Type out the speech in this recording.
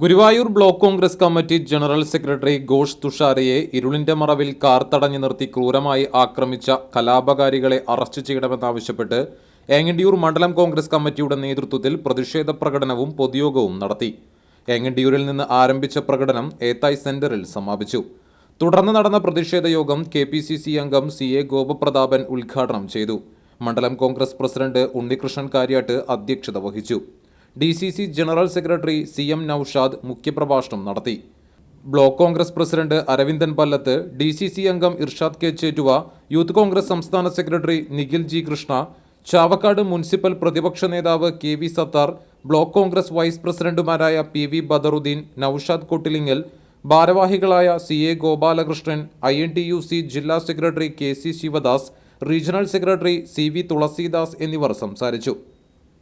Guruvayur block Congress committee general secretary Ghosh തുഷാരയെ ഇരുളിന്റെ മറവിൽ car തടഞ്ഞു നിർത്തി ക്രൂരമായി ആക്രമിച്ച കലാപകാരികളെ അറസ്റ്റ് ചെയ്യണമെന്നാവശ്യപ്പെട്ട് ഏങ്ങണ്ടിയൂർ മണ്ഡലം കോൺഗ്രസ് കമ്മിറ്റിയുടെ നേതൃത്വത്തിൽ പ്രതിഷേധ പ്രകടനവും പൊതുയോഗവും നടത്തി. ഏങ്ങണ്ടിയൂരിൽ നിന്ന് ആരംഭിച്ച പ്രകടനം ഏത്തായ് സെന്ററിൽ സമാപിച്ചു. തുടർന്ന് നടന്ന പ്രതിഷേധ യോഗം കെ പി സി സി അംഗം സി എ ഗോപപ്രതാപൻ ഉദ്ഘാടനം ചെയ്തു. മണ്ഡലം കോൺഗ്രസ് പ്രസിഡന്റ് ഉണ്ണികൃഷ്ണൻ കാര്യാട്ട് അധ്യക്ഷത വഹിച്ചു. D C C general secretary C M Naushad മുഖ്യപ്രഭാഷണം നടത്തി. Block Congress president Aravindan Pallath D C C അംഗം Irshad K. Chettuva youth Congress സംസ്ഥാന secretary Nikhil G. Krishna Chavakkad municipal പ്രതിപക്ഷ നേതാവ് K. V. Sattar block Congress vice പ്രസിഡന്റുമാരായ P. V. Badaruddin Naushad Kottilingal ഭാരവാഹികളായ C. A. Gopalakrishnan I. N. T. U. C. ജില്ലാ secretary K. C. Sivadas regional secretary C. V. Thulasidas എന്നിവർ സംസാരിച്ചു.